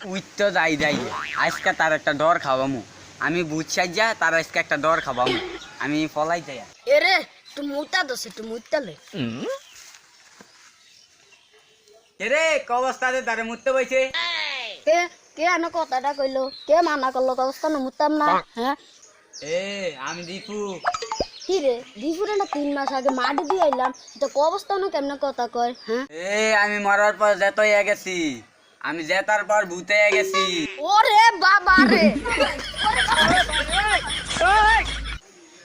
উইত্ত যাই যাই। আজকে তার একটা ডর খাওয়ামু। আমি বুঝছাই যা তার আজকে একটা ডর খাওয়ামু। আমি পলাই যাই। এরে তুই মুতা দোস তুই মুতালে এরে ক অবস্থাতে তারে মুততে বইছে? কে কে আনো কথাটা কইলো? কে মানা করল? অবস্থা না মুতাম না হ্যাঁ? এ আমি দীপু। কি রে দিপুরে না তিন মাস আগে মাটি দিয়ে আইলাম। তো ক অবস্থা না কেমনে কথা কয় হ্যাঁ? এ আমি মরার পর যেত হয়ে গেছি আমি জেতার পর ভূতে গেছি। ওরে বাবা রে।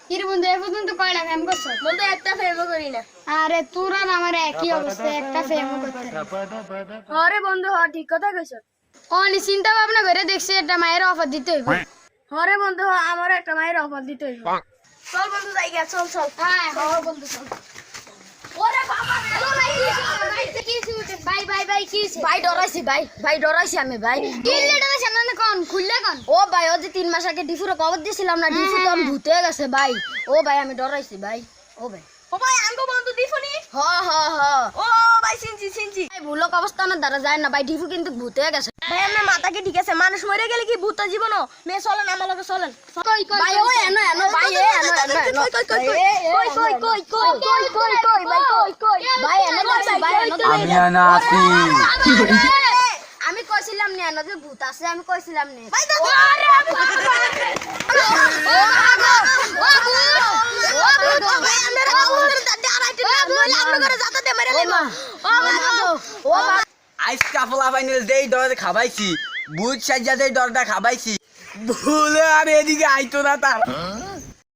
কিরে বন্ধু এ পর্যন্ত কয়টা ফেম করছ? বলতে একটা ফেমো করি না। আরে তোর আর আমার একই অবস্থা একটা ফেম করতে। আরে বন্ধু হ ঠিক কথা কইছ। অনি চিন্তা ভাবনা করে দেখছি একটা মায়ের অফার দিতে হইব। আরে বন্ধু হ আমার একটা মায়ের অফার দিতে হইব। চল বন্ধু যাই গিয়া চল চল। হ্যাঁ হ্যাঁ বন্ধু চল ওরে বাবা কি ভাই ডরাইছি ভাই ভাই ডরাইছি আমি ভাই কি লেটার সামনে কোন খুললে কোন ও ভাই ও যে তিন মাস আগে ডিফুরে কবর দিয়েছিলাম না ডিফু তো আমি ভূতে গেছে ভাই ও ভাই আমি ডরাইছি ভাই ও ভাই ও ভাই আঙ্গো বন্ধু ডিফুনি হ হ হ ও ভাই সিনছি সিনছি ভাই ভুলক অবস্থানের দ্বারা যায় না ভাই ডিফু কিন্তু ভূতে গেছে ভাই আমার মাথাকে ঠিক আছে মানুষ মরে গেলে কি ভূত জীবন মে চলেন আমার লগে চলেন কই কই ভাই ও এনো এনো ভাই এ এনো এনো এনো কই কই কই কই কই কই কই কই কই ভাই কই কই ভাই এনো দেখছি ভাই এনো আমি না আছি আমি কইছিলাম নে এনো যে ভূত আছে আমি কইছিলাম নে ফলা ফাইনাল ডর খাবাইছি বুঝ সাজ্জা ডরটা খাবাইছি ভুলে আর এদিকে আইতো না তার